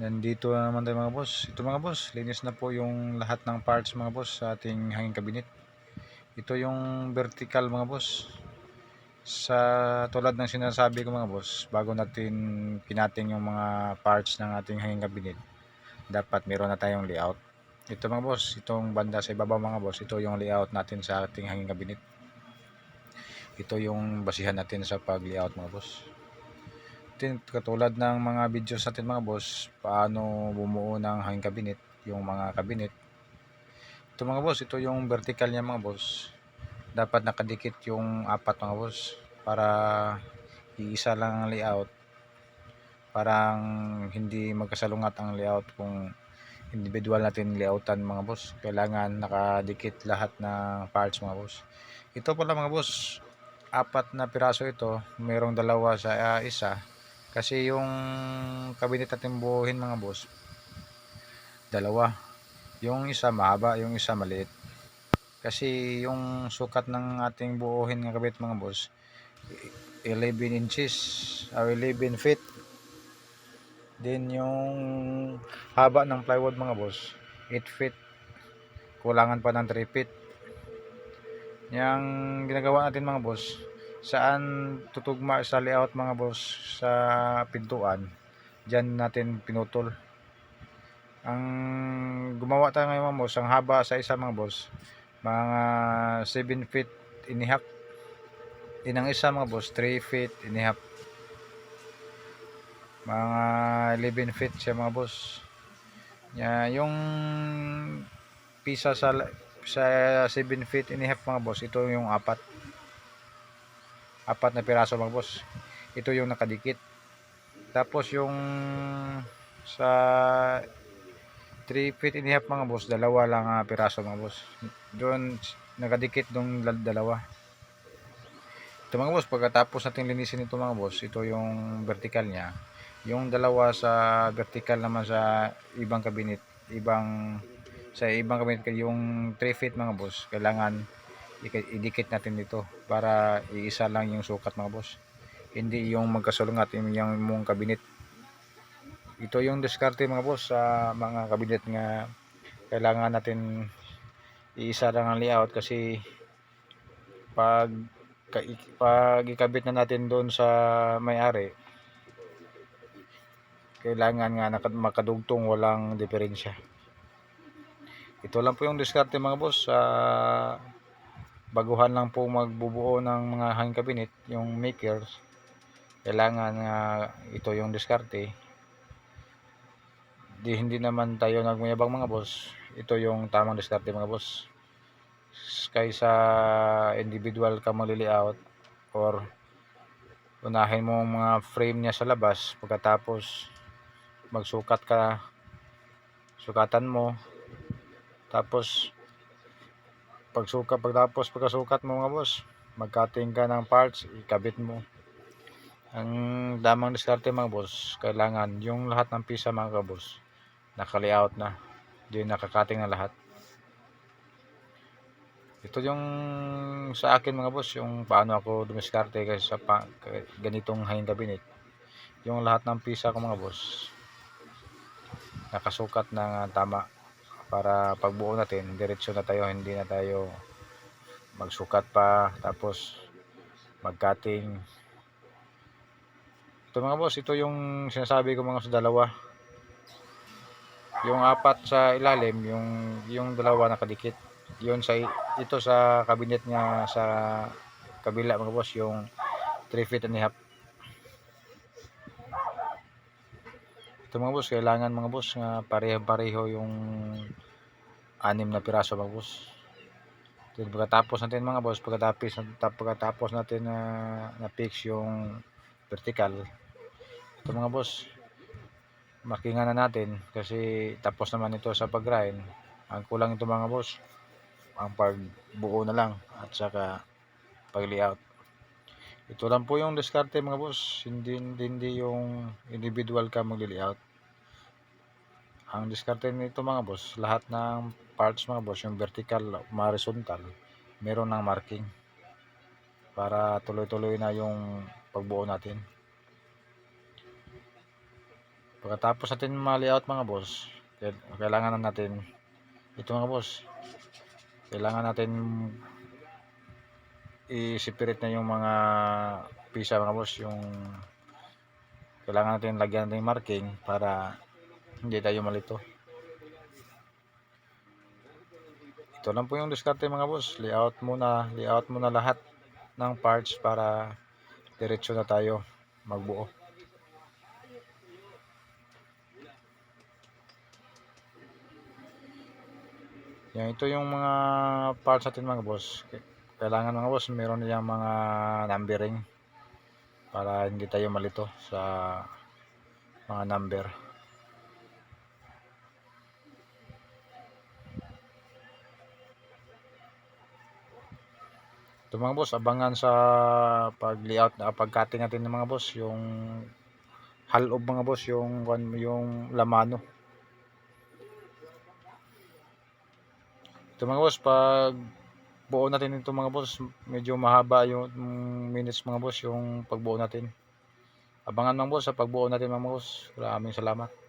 Nandito na naman tayo mga boss. Ito mga boss, linis na po yung lahat ng parts mga boss sa ating hanging cabinet. Ito yung vertical mga boss. Sa tulad ng sinasabi ko mga boss, bago natin pinating yung mga parts ng ating hanging cabinet, dapat meron na tayong layout. Ito mga boss, itong banda sa ibabaw mga boss, ito yung layout natin sa ating hanging cabinet. Ito yung basihan natin sa pag-layout mga boss natin katulad ng mga videos natin mga boss paano bumuo ng hanging cabinet yung mga cabinet. Ito mga boss ito yung vertical niya mga boss. Dapat nakadikit yung apat mga boss para iisa lang ang layout. Parang hindi magkasalungat ang layout kung individual natin layoutan mga boss. Kailangan nakadikit lahat ng parts mga boss. Ito pala mga boss apat na piraso ito. Mayroong dalawa sa uh, isa kasi yung cabinet natin buuhin mga boss, dalawa. Yung isa mahaba, yung isa maliit. Kasi yung sukat ng ating buuhin ng cabinet mga boss, 11 inches or 11 feet. Then yung haba ng plywood mga boss, 8 feet. Kulangan pa ng 3 feet. Yang ginagawa natin mga boss, saan tutugma sa layout mga boss? Sa pintuan. Dyan natin pinutol. Ang gumawa tayo ngayon mga boss ang haba sa isa mga boss mga 7 feet half din ang isa mga boss 3 feet half mga 11 feet siya mga boss. Ya, yung pisa sa sa 7 feet and mga boss ito yung apat apat na piraso mga boss. Ito yung nakadikit. Tapos yung sa 3 feet and a half mga boss dalawa lang uh, piraso mga boss. Doon nakadikit dong dalawa. Ito mga boss pagkatapos natin linisin ito mga boss ito yung vertical nya yung dalawa sa vertical naman sa ibang cabinet ibang sa ibang cabinet yung 3 feet mga boss kailangan idikit natin dito para iisa lang yung sukat mga boss. Hindi yung magkasulungat yung, yung mong kabinet. Ito yung diskarte mga boss sa mga kabinet nga kailangan natin iisa lang ang layout kasi pag pag ikabit na natin doon sa may-ari kailangan nga makadugtong walang diferensya. Ito lang po yung diskarte mga boss sa uh, baguhan lang po magbubuo ng mga hanging cabinet yung makers. Kailangan nga uh, ito yung diskarte. Di hindi naman tayo nagmayabang mga boss. Ito yung tamang diskarte mga boss. Kaysa individual ka magliliaut or unahin mo mga frame niya sa labas pagkatapos magsukat ka sukatan mo tapos pagsukat pagtapos pagkasukat mo mga boss magkating ka ng parts ikabit mo. Ang damang diskarte mga boss kailangan yung lahat ng pisa mga boss naka-layout na. Di nakakating na lahat. Ito yung sa akin mga boss yung paano ako dumiskarte kasi sa pa, ganitong hanging cabinet. Yung lahat ng pisa ko mga boss nakasukat na tama para pagbuo natin diretso na tayo hindi na tayo magsukat pa tapos magcutting. Ito mga boss ito yung sinasabi ko mga sa dalawa. Yung apat sa ilalim yung yung dalawa nakadikit. Yun sa ito sa cabinet niya sa kabila mga boss yung 3 feet and a half ito mga boss kailangan mga boss nga pareho-pareho yung anim na piraso mga boss. Then pagkatapos natin mga boss pagkatapos, pagkatapos natin na, na fix yung vertical ito mga boss makinga na natin kasi tapos naman ito sa pag grind ang kulang ito mga boss ang pagbuo na lang at saka pag layout ito lang po yung diskarte mga boss hindi, hindi yung individual ka magli layout ang diskarte nito mga boss lahat ng parts mga boss yung vertical horizontal meron ng marking para tuloy tuloy na yung pagbuo natin Pagkatapos natin ma-layout mga boss, kail- kailangan na natin ito mga boss. Kailangan natin i-separate na yung mga pisa mga boss, yung kailangan natin lagyan natin yung marking para hindi tayo malito. Ito lang po yung diskarte mga boss. Layout muna, layout muna lahat ng parts para diretso na tayo magbuo. Yan, ito yung mga parts natin mga boss. Kailangan mga boss, meron niyang mga numbering para hindi tayo malito sa mga number. Ito mga boss, abangan sa pag-layout na pag-cutting natin ng mga boss, yung halob mga boss, yung yung lamano. Ito mga boss, pag buo natin ito mga boss, medyo mahaba yung minutes mga boss, yung pagbuo natin. Abangan mga boss sa pagbuo natin mga boss. Maraming salamat.